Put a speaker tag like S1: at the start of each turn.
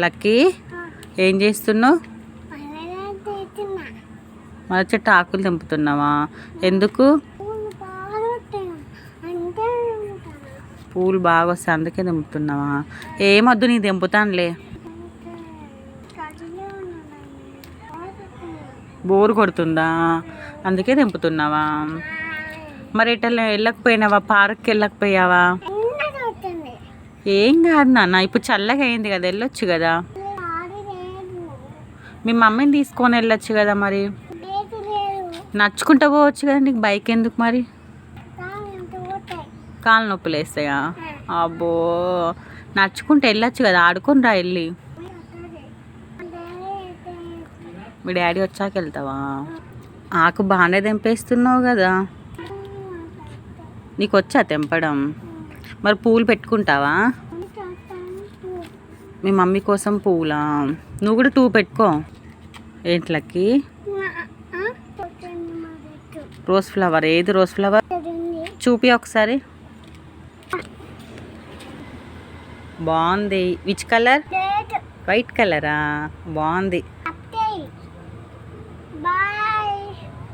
S1: Lucky ఏం చేస్తున్నావు? మన చెట్టు ఆకులు తెంపుతున్నావా? ఎందుకు? పూలు బాగా వస్తాయి అందుకే తెంపుతున్నావా? ఏమొద్దు నీ తెంపుతానులే. బోరు కొడుతుందా? అందుకే తెంపుతున్నావా? మరి ఎట్లా వెళ్ళకపోయినావా? పార్క్కి వెళ్ళకపోయావా? ఏం కాదు నాన్న ఇప్పుడు చల్లగా అయింది కదా వెళ్ళొచ్చు కదా. మీ మమ్మీని తీసుకొని వెళ్ళొచ్చు కదా మరి. నడుచుకుంటూ పోవచ్చు కదా నీకు బైక్ ఎందుకు మరి? కాలు నొప్పులు వేస్తాయా? అబ్బో నడుచుకుంటూ వెళ్ళొచ్చు కదా ఆడుకుని రా వెళ్ళి. మీ డాడీ వచ్చాక వెళ్తావా? ఆకు బాగానే తెంపేస్తున్నావు కదా. నీకు వచ్చా తెంపడం? మరి పూలు పెట్టుకుంటావా? మీ మమ్మీ కోసం పూలా? నువ్వు కూడా టూ పెట్టుకో. ఏంట్లకి రోజ్ ఫ్లవర్. ఏది రోజ్ ఫ్లవర్? చూపి ఒకసారి. బాగుంది. Which colour? వైట్ కలరా? బాగుంది.